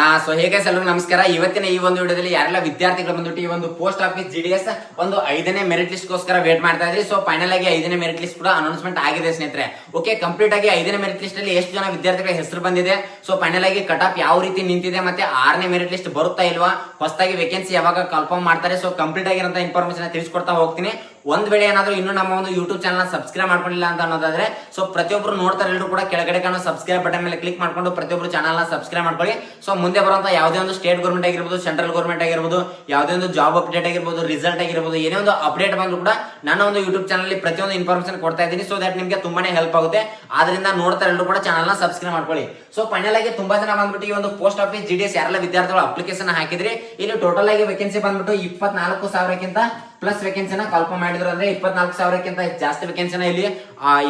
ಆ ಸೊ ಹೇಗೆ ಎಲ್ಲರೂ ನಮಸ್ಕಾರ. ಇವತ್ತಿನ ಈ ಒಂದು ವಿಡಿಯೋದಲ್ಲಿ ಯಾರೆಲ್ಲ ವಿದ್ಯಾರ್ಥಿಗಳು ಬಂದ್ಬಿಟ್ಟು ಈ ಒಂದು post office G D S ಒಂದು ಐದನೇ ಮೆರಿಟ್ ಲಿಸ್ಟ್ ಗೋಸ್ಕರ ವೇಟ್ ಮಾಡ್ತಾ ಇದ್ರಿ. ಸೊ ಫೈನಲ್ ಆಗಿ ಐದನೇ ಮೆರಿಟ್ ಲಿಸ್ಟ್ ಕೂಡ ಅನೌನ್ಸ್ಮೆಂಟ್ ಆಗಿದೆ ಸ್ನೇಹಿತರೆ. ಓಕೆ ಕಂಪ್ಲೀಟ್ ಆಗಿ ಐದನೇ ಮೆರಿಟ್ ಲಿಸ್ಟ್ ಅಲ್ಲಿ ಎಷ್ಟು ಜನ ವಿದ್ಯಾರ್ಥಿಗಳ ಹೆಸರು ಬಂದಿದೆ. ಸೊ ಫೈನಲ್ ಆಗಿ ಕಟ್ ಆಫ್ ಯಾವ ರೀತಿ ನಿಂತಿದೆ ಮತ್ತೆ ಆರನೇ ಮೆರಿಟ್ ಲಿಸ್ಟ್ ಬರುತ್ತಾ ಇಲ್ವಾ? ಹೊಸದಾಗಿ ವೇಕೆನ್ಸಿ ಯಾವಾಗ ಕನ್ಫರ್ಮ್ ಮಾಡ್ತಾರೆ. ಸೊ ಕಂಪ್ಲೀಟ್ ಆಗಿರೋ ಇನ್ಫಾರ್ಮೇಶನ್ ತಿಳಿಸ್ಕೊಡ್ತಾ ಹೋಗ್ತೀನಿ. ಒಂದ್ ವೇಳೆ ಏನಾದ್ರು ಇನ್ನು ನಮ್ಮ ಒಂದು ಯೂಟ್ಯೂಬ್ ಚಾನಲ್ ಸಬ್ಸ್ಕ್ರೈಬ್ ಮಾಡ್ಕೊಂಡಿಲ್ಲ ಅಂತ ಅನ್ನೋದಾದ್ರೆ ಸೊ ಪ್ರತಿಯೊಬ್ಬರು ನೋಡ್ತಾರೆ ಎಲ್ಲರೂ ಕೂಡ ಕೆಳಗಡೆ ಕಾಣೋ ಸಬ್ಸ್ಕ್ರೈಬ್ ಬಟನ್ ಮೇಲೆ ಕ್ಲಿಕ್ ಮಾಡ್ಕೊಂಡು ಪ್ರತಿಯೊಬ್ಬರು ಚಾನಲ್ನ ಸಬ್ಸ್ಕ್ರೈಬ್ ಮಾಡ್ಕೊಳ್ಳಿ. ಸೊ ಮುಂದೆ ಬರುವಂತ ಯಾವುದೇ ಒಂದು ಸ್ಟೇಟ್ ಗೌರ್ಮೆಂಟ್ ಆಗಿರ್ಬೋದು ಸೆಂಟ್ರಲ್ ಗೌರ್ಮೆಂಟ್ ಆಗಿರ್ಬೋದು, ಯಾವುದೇ ಒಂದು ಜಾಬ್ ಅಪ್ಡೇಟ್ ಆಗಿರ್ಬೋದು ರಿಸಲ್ಟ್ ಆಗಿರ್ಬೋದು, ಏನೇ ಒಂದು ಅಪ್ಡೇಟ್ ಬಂದ್ರು ಕೂಡ ನನ್ನ ಒಂದು ಯೂಟ್ಯೂಬ್ ಚಾನಲ್ ಪ್ರತಿಯೊಂದು ಇನ್ಫಾರ್ಮೇಶನ್ ಕೊಡ್ತಾ ಇದ್ದೀನಿ. ಸೊ ದಟ್ ನಿಮಗೆ ತುಂಬಾನೇ ಹೆಲ್ಪ್ ಆಗುತ್ತೆ. ಆದ್ರಿಂದ ನೋಡ್ತಾರೆ ಎಲ್ಲರೂ ಕೂಡ ಚಾನಲ್ನ ಸಬ್ಸ್ಕ್ರೈಬ್ ಮಾಡ್ಕೊಳ್ಳಿ. ಸೊ ಫೈನಲ್ ಆಗಿ ತುಂಬಾ ಜನ ಬಂದ್ಬಿಟ್ಟು ಈ ಒಂದು post office G D S ಯಾರೆಲ್ಲ ವಿದ್ಯಾರ್ಥಿಗಳು ಅಪ್ಲಿಕೇಶನ್ ಹಾಕಿದ್ರಿ, ಇಲ್ಲಿ ಟೋಟಲ್ ಆಗಿ ವೇಕೆನ್ಸಿ ಬಂದ್ಬಿಟ್ಟು ಇಪ್ಪತ್ನಾಲ್ಕು ಸಾವಿರಕ್ಕಿಂತ ಪ್ಲಸ್ ವೇಕೆನ್ಸಿನ ಕಲ್ಪ ಮಾಡಿದ್ರು ಅಂದ್ರೆ ಇಪ್ಪತ್ನಾಲ್ಕು ಸಾವಿರಕ್ಕಿಂತ ಜಾಸ್ತಿ ವೇಕೆನ್ಸಿನ ಇಲ್ಲಿ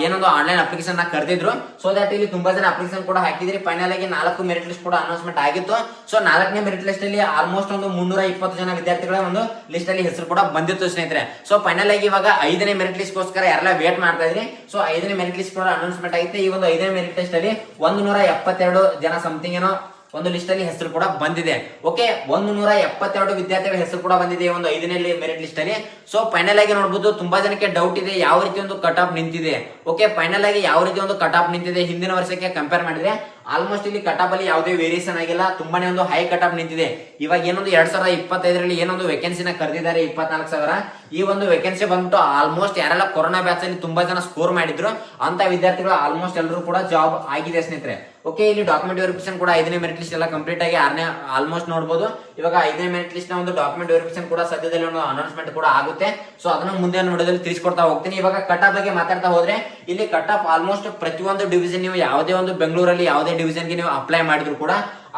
ಏನೊಂದು ಆನ್ಲೈನ್ ಅಪ್ಲಿಕೇಶನ್ ಕರೆದಿದ್ರು. ಸೊ ದಟ್ ಇಲ್ಲಿ ತುಂಬಾ ಜನ ಅಪ್ಲಿಕೇಶನ್ ಕೂಡ ಹಾಕಿದ್ರಿ. ಫೈನಲ್ ಆಗಿ ನಾಲ್ಕು ಮೆರಿಟ್ ಲಿಸ್ಟ್ ಕೂಡ ಅನೌನ್ಸ್ಮೆಂಟ್ ಆಗಿತ್ತು. ಸೊ ನಾಲ್ಕನೇ ಮೆರಿಟ್ ಲಿಸ್ಟ್ ಅಲ್ಲಿ ಆಲ್ಮೋಸ್ಟ್ ಒಂದು ಮುನ್ನೂರ ಇಪ್ಪತ್ತು ಜನ ವಿದ್ಯಾರ್ಥಿಗಳ ಒಂದು ಲಿಸ್ಟ್ ಅಲ್ಲಿ ಹೆಸರು ಕೂಡ ಬಂದಿತ್ತು ಸ್ನೇಹಿತರೆ. ಸೊ ಫೈನಲ್ ಆಗಿ ಇವಾಗ ಐದನೇ ಮೆರಿಟ್ ಲಿಸ್ಟ್ ಗೋಸ್ಕರ ಯಾರೆಲ್ಲ ವೇಟ್ ಮಾಡ್ತಾ ಇದ್ರಿ? ಸೊ ಐದನೇ ಮೆರಿಟ್ ಲಿಸ್ಟ್ ಕೂಡ ಅನೌನ್ಸ್ಮೆಂಟ್ ಆಗಿತ್ತು. ಈ ಒಂದು ಐದನೇ ಮೆರಿಟ್ ಲಿಸ್ಟ್ ಅಲ್ಲಿ ಒಂದು ನೂರ ಎಪ್ಪತ್ತೆರಡು ಜನ ಸಮಥಿಂಗ್ ಏನೋ ಒಂದು ಲಿಸ್ಟ್ ಅಲ್ಲಿ ಹೆಸರು ಕೂಡ ಬಂದಿದೆ. ಓಕೆ ಒಂದು ನೂರ ಎಪ್ಪತ್ತೆರಡು ವಿದ್ಯಾರ್ಥಿಗಳ ಹೆಸರು ಕೂಡ ಬಂದಿದೆ ಒಂದು ಐದನೇ ಮೆರಿಟ್ ಲಿಸ್ಟ್ ಅಲ್ಲಿ. ಸೊ ಫೈನಲ್ ಆಗಿ ನೋಡಬಹುದು ತುಂಬಾ ಜನಕ್ಕೆ ಡೌಟ್ ಇದೆ, ಯಾವ ರೀತಿ ಒಂದು ಕಟ್ ಆಫ್ ನಿಂತಿದೆ. ಓಕೆ ಫೈನಲ್ ಆಗಿ ಯಾವ ರೀತಿ ಒಂದು ಕಟ್ ಆಫ್ ನಿಂತಿದೆ ಹಿಂದಿನ ವರ್ಷಕ್ಕೆ ಕಂಪೇರ್ ಮಾಡಿದ್ರೆ ಆಲ್ಮೋಸ್ಟ್ ಇಲ್ಲಿ ಕಟ್ ಆಫ್ ಅಲ್ಲಿ ಯಾವುದೇ ವೇರಿಯೇಷನ್ ಆಗಿಲ್ಲ, ತುಂಬಾನೇ ಒಂದು ಹೈ ಕಟ್ ಆಫ್ ನಿಂತಿದೆ. ಇವಾಗ ಏನೊಂದು ಎರಡ್ ಸಾವಿರದ ಇಪ್ಪತ್ತೈದರಲ್ಲಿ ಏನೊಂದು ವೇಕೆನ್ಸಿನ ಕರೆದಿದ್ದಾರೆ, ಇಪ್ಪತ್ನಾಲ್ಕು ಸಾವಿರ. ಈ ಒಂದು ವೇಕೆನ್ಸಿ ಬಂದ್ಬಿಟ್ಟು ಆಲ್ಮೋಸ್ಟ್ ಯಾರೆಲ್ಲ ಕೊರೋನಾ ಬ್ಯಾಚ್ ಅಲ್ಲಿ ತುಂಬಾ ಜನ ಸ್ಕೋರ್ ಮಾಡಿದ್ರು ಅಂತ ವಿದ್ಯಾರ್ಥಿಗಳು ಆಲ್ಮೋಸ್ಟ್ ಎಲ್ಲರೂ ಕೂಡ ಜಾಬ್ ಆಗಿದೆ ಸ್ನೇಹಿತರೆ. ಓಕೆ ಇಲ್ಲಿ ಡಾಕ್ಯುಮೆಂಟ್ ವೆರಿಫಿಕೇಶನ್ ಕೂಡ ಐದನೇ ಮೆರಿಟ್ ಲಿಸ್ಟ್ ಎಲ್ಲ ಕಂಪ್ಲೀಟ್ ಆಗಿ ಆರನೇ ಆಲ್ಮೋಸ್ಟ್ ನೋಡಬಹುದು ಇವಾಗ ಐದನೇ ಮೆರಿಟ್ ಲಿಸ್ಟ್ನ ಒಂದು ಡಾಕ್ಯುಮೆಂಟ್ ವೆರಿಫಿಕೇಶನ್ ಕೂಡ ಸದ್ಯದಲ್ಲಿ ಒಂದು ಅನೌನ್ಸ್ಮೆಂಟ್ ಕೂಡ ಆಗುತ್ತೆ. ಸೊ ಅದನ್ನ ಮುಂದೆ ನೋಡೋದ್ರಲ್ಲಿ ತಿಳಿಸ್ಕೊಡ್ತಾ ಹೋಗ್ತೀನಿ. ಇವಾಗ ಕಟ್ ಆಫ್ ಬಗ್ಗೆ ಮಾತಾಡ್ತಾ ಹೋದ್ರೆ, ಇಲ್ಲಿ ಕಟ್ ಆಫ್ ಆಲ್ಮೋಸ್ಟ್ ಪ್ರತಿಯೊಂದು ಡಿವಿಷನ್ ನೀವು ಯಾವುದೇ ಒಂದು ಬೆಂಗಳೂರಲ್ಲಿ ಯಾವುದೇ ಡಿವಿಷನ್ಗೆ ನೀವು ಅಪ್ಲೈ ಮಾಡಿದ್ರು ಕೂಡ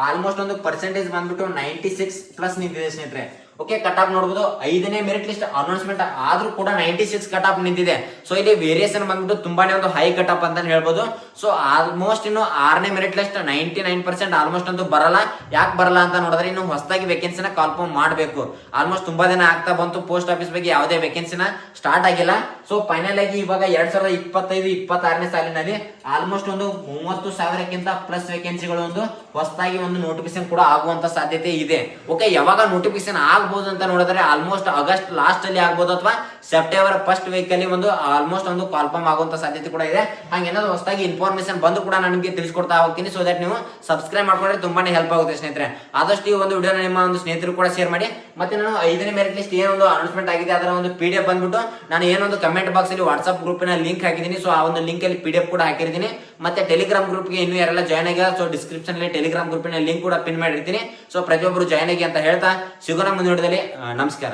ಆಲ್ಮೋಸ್ಟ್ ಒಂದು ಪರ್ಸೆಂಟೇಜ್ ಬಂದ್ಬಿಟ್ಟು ನೈಂಟಿ ಸಿಕ್ಸ್ ಪ್ಲಸ್ ನಿಂತಿದೆ ಸ್ನೇಹಿತರೆ. ಓಕೆ ಕಟ್ ಆಫ್ ನೋಡಬಹುದು ಐದನೇ ಮೆರಿಟ್ ಲಿಸ್ಟ್ ಅನೌನ್ಸ್ಮೆಂಟ್ ಆದ್ರೂ ಕೂಡ ನೈಂಟಿ ಸಿಕ್ಸ್ ಕಟ್ ಆಫ್ ನಿಂತಿದೆ. ಸೊ ಇಲ್ಲಿ ವೇರಿಯೇಷನ್ ಬಂದ್ಬಿಟ್ಟು ತುಂಬಾನೇ ಒಂದು ಹೈ ಕಟ್ ಆಫ್ ಅಂತ ಹೇಳ್ಬೋದು. ಸೊ ಆಲ್ಮೋಸ್ಟ್ ಇನ್ನು ಆರನೇ merit list ninety nine percent almost ಅಂತ ಬರಲ್ಲ. ಯಾಕೆ ಬರಲ್ಲ ಅಂತ ನೋಡಿದ್ರೆ ಇನ್ನು ಹೊಸದಾಗಿ ವೇಕೆನ್ಸಿನ ಕಾಲ್ಫಾರ್ಮ್ ಮಾಡಬೇಕು. ಆಲ್ಮೋಸ್ಟ್ ತುಂಬಾ ದಿನ ಆಗ್ತಾ ಬಂತು ಪೋಸ್ಟ್ ಆಫೀಸ್ ಬಗ್ಗೆ ಯಾವುದೇ ವೇಕೆನ್ಸಿನ ಸ್ಟಾರ್ಟ್ ಆಗಿಲ್ಲ. ಸೊ ಫೈನಲ್ ಆಗಿ ಇವಾಗ ಎರಡ್ ಸಾವಿರದ ಇಪ್ಪತ್ತೈದು, ಇಪ್ಪತ್ತಾರನೇ ಸಾಲಿನಲ್ಲಿ ಆಲ್ಮೋಸ್ಟ್ ಒಂದು ಮೂವತ್ತು ಸಾವಿರಕ್ಕಿಂತ ಪ್ಲಸ್ ವೇಕೆನ್ಸಿಗಳು ಒಂದು ಹೊಸದಾಗಿ ಒಂದು ನೋಟಿಫಿಕೇಶನ್ ಕೂಡ ಆಗುವಂತ ಸಾಧ್ಯತೆ ಇದೆ. ಓಕೆ ಯಾವಾಗ ನೋಟಿಫಿಕೇಶನ್ ಆಗ್ಬೋದು ಅಂತ ನೋಡಿದ್ರೆ ಆಲ್ಮೋಸ್ಟ್ ಆಗಸ್ಟ್ ಲಾಸ್ಟ್ ಅಲ್ಲಿ ಆಗ್ಬೋದು ಅಥವಾ ಸೆಪ್ಟೆಂಬರ್ ಫಸ್ಟ್ ವೀಕ್ ಅಲ್ಲಿ ಒಂದು ಆಲ್ಮೋಸ್ಟ್ ಒಂದು ಕಾಲ್ಫಾರ್ಮ್ ಆಗುವಂತ ಸಾಧ್ಯತೆ ಕೂಡ ಇದೆ. ಹಂಗೇನಾದ್ರು ಹೊಸದಾಗಿ ಇನ್ಫಾರ್ಮೇಶನ್ ಬಂದು ಕೂಡ ನನಗೆ ತಿಳಿಸ್ಕೊಡ್ತಾ ಹೋಗ್ತೀನಿ. ಸೊ ದಟ್ ನೀವು ಸಬ್ಸ್ಕ್ರೈಬ್ ಮಾಡ್ಕೊಂಡ್ರೆ ತುಂಬಾನೇ ಹೆಲ್ಪ್ ಆಗುತ್ತೆ ಸ್ನೇಹಿತರೆ. ಆದಷ್ಟು ಈ ಒಂದು ವಿಡಿಯೋನ ನಿಮ್ಮ ಒಂದು ಸ್ನೇಹಿತರು ಕೂಡ ಶೇರ್ ಮಾಡಿ. ಮತ್ತೆ ನಾನು ಐದನೇ ಮೆರಿಟ್ ಲಿಸ್ಟ್ ಏನೊಂದು ಅನೌನ್ಸ್ಮೆಂಟ್ ಆಗಿದೆ, ಅದರ ಒಂದು ಪಿ ಡಿ ಬಂದ್ಬಿಟ್ಟು ನಾನು ಏನೊಂದು ಕಮೆಂಟ್ ಬಾಕ್ಸ್ ಅಲ್ಲಿ ವಾಟ್ಸ್ಆಪ್ ಗ್ರೂಪಿನ ಲಿಂಕ್ ಹಾಕಿದ್ದೀನಿ. ಸೊ ಆ ಒಂದು ಲಿಂಕ್ ಅಲ್ಲಿ ಪಿ ಡಿ ಎಫ್ ಕೂಡ ಹಾಕಿರ್ತೀನಿ. ಮತ್ತೆ ಟೆಲಿಗ್ರಾಮ್ ಗ್ರೂಪ್ಗೆ ಇನ್ನೂ ಯಾರೆಲ್ಲ ಜಾಯ್ನ್ ಆಗಿಲ್ಲ ಸೊ ಡಿಸ್ಕ್ರಿಪ್ಷನ್ ಅಲ್ಲಿ ಟೆಲಿಗ್ರಾಮ್ ಗ್ರೂಪಿನ ಲಿಂಕ್ ಕೂಡ ಪಿನ್ ಮಾಡಿರ್ತೀನಿ. ಸೊ ಪ್ರತಿಯೊಬ್ಬರು ಜಾಯ್ನ್ ಆಗಿ ಅಂತ ಹೇಳ್ತಾ, ಸಿಗೋಣ ಮುಂದಿನ ವಿಡಿಯೋದಲ್ಲಿ ನಮಸ್ಕಾರ.